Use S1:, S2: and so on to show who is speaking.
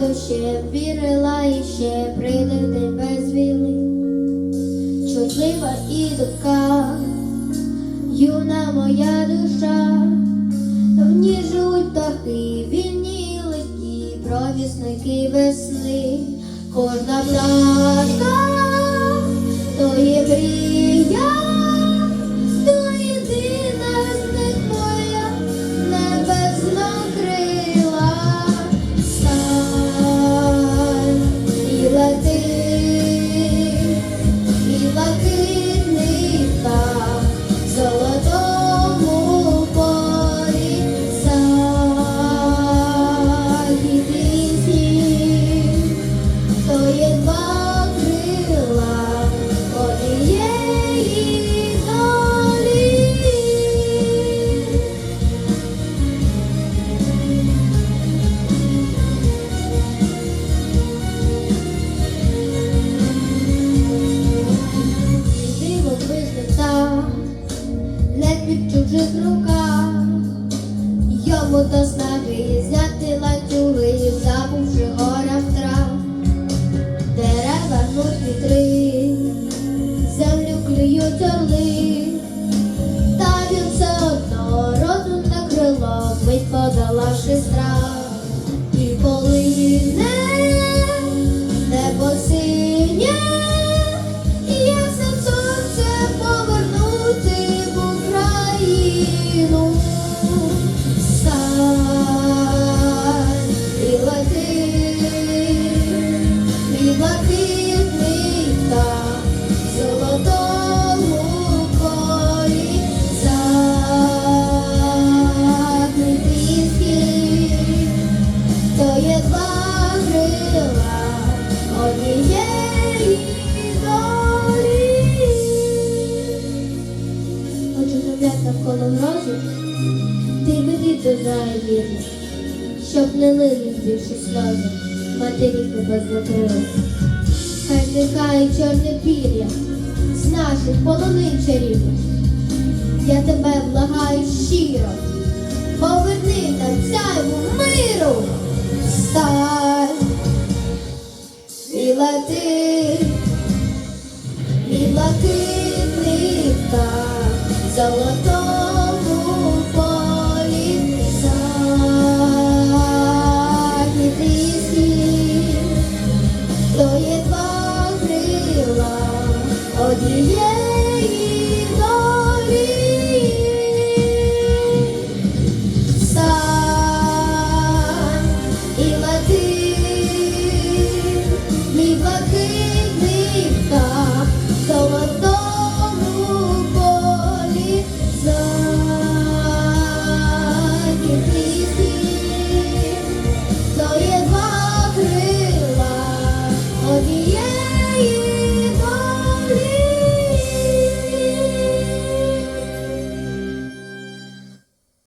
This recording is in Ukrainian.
S1: ще вірила і ще прийде день без віли. Чутлива і дубка, юна моя душа, в ній живуть птахи, вільні легкі, провісники весни, кожна пташка, йому Хочу гуляти навколо грозу, ти веди до вірно, щоб не лили більше сльози, матерів тебе закрили. Хай зникає чорне пір'я з наших полонин чарівних. Я тебе благаю щиро, поверни нам сяйву миру, встань і лети, і блакитний птах в золотому полі захід і схід, то є два однієї